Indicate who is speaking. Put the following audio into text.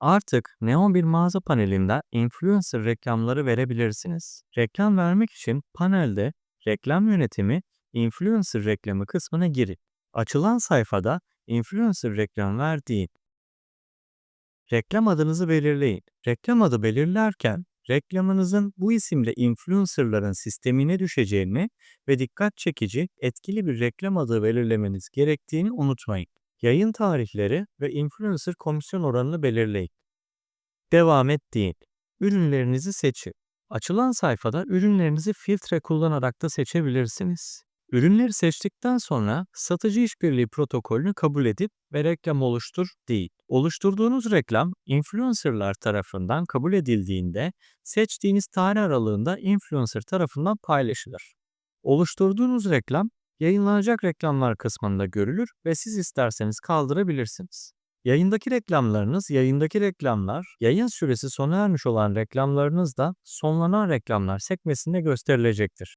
Speaker 1: Artık Neon bir mağaza panelinde influencer reklamları verebilirsiniz. Reklam vermek için panelde reklam yönetimi influencer reklamı kısmına girin. Açılan sayfada influencer reklam verdiğin reklam adınızı belirleyin. Reklam adı belirlerken reklamınızın bu isimle influencerların sistemine düşeceğini ve dikkat çekici, etkili bir reklam adı belirlemeniz gerektiğini unutmayın. Yayın tarihleri ve influencer komisyon oranını belirleyin. Devam et deyin. Ürünlerinizi seçin. Açılan sayfada ürünlerinizi filtre kullanarak da seçebilirsiniz. Ürünleri seçtikten sonra satıcı işbirliği protokolünü kabul edip ve reklam oluştur değil. Oluşturduğunuz reklam influencerlar tarafından kabul edildiğinde seçtiğiniz tarih aralığında influencer tarafından paylaşılır. Oluşturduğunuz reklam yayınlanacak reklamlar kısmında görülür ve siz isterseniz kaldırabilirsiniz. Yayındaki reklamlarınız, yayındaki reklamlar, yayın süresi sona ermiş olan reklamlarınız da sonlanan reklamlar sekmesinde gösterilecektir.